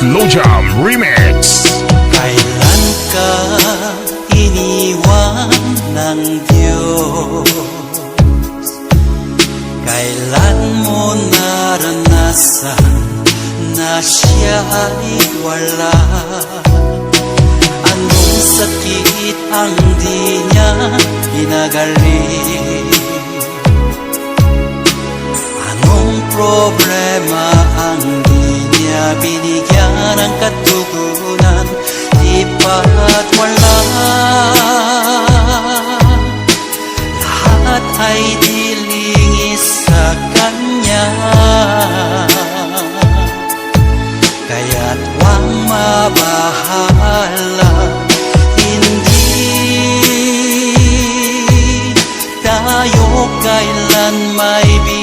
Slow Jam Remix. Kailan ka iniwan ng Diyos? Kailan mo naranasan na siya ay wala? Anong sakit ang di niya pinagaling? Anong problema ang di niya binigay? Ba't wala. Lahat ay dilingis sa kanya. Kaya't wang mabahala. Hindi tayo kailan may bibiguin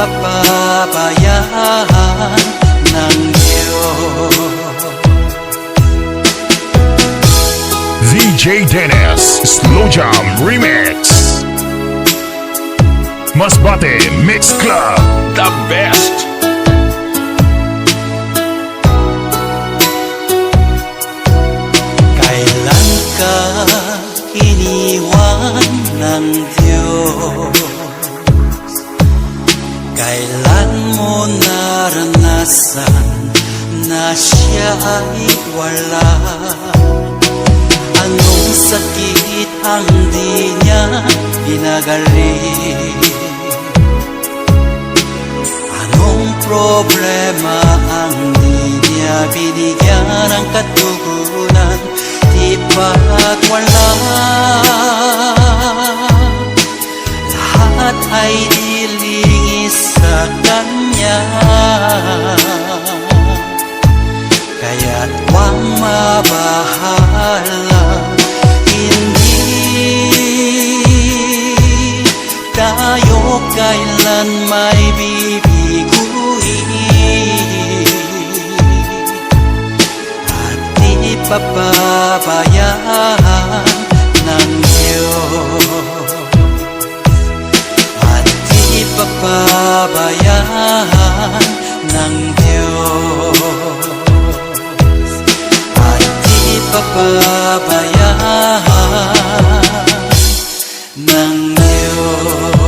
di papabayaan ng Diyos. VJ Dennis Slow Jam Remix. Masbate Mix Club. The best Kailan mo naranasan na siya ay wala? Anong sakit ang di niya pinagaling? Anong problema ang di niya binigyan ng katugunan? Di ba't wala? papabayaan ng Diyos. At di papabayaan ng Diyos. At di papabayaan ng Diyos.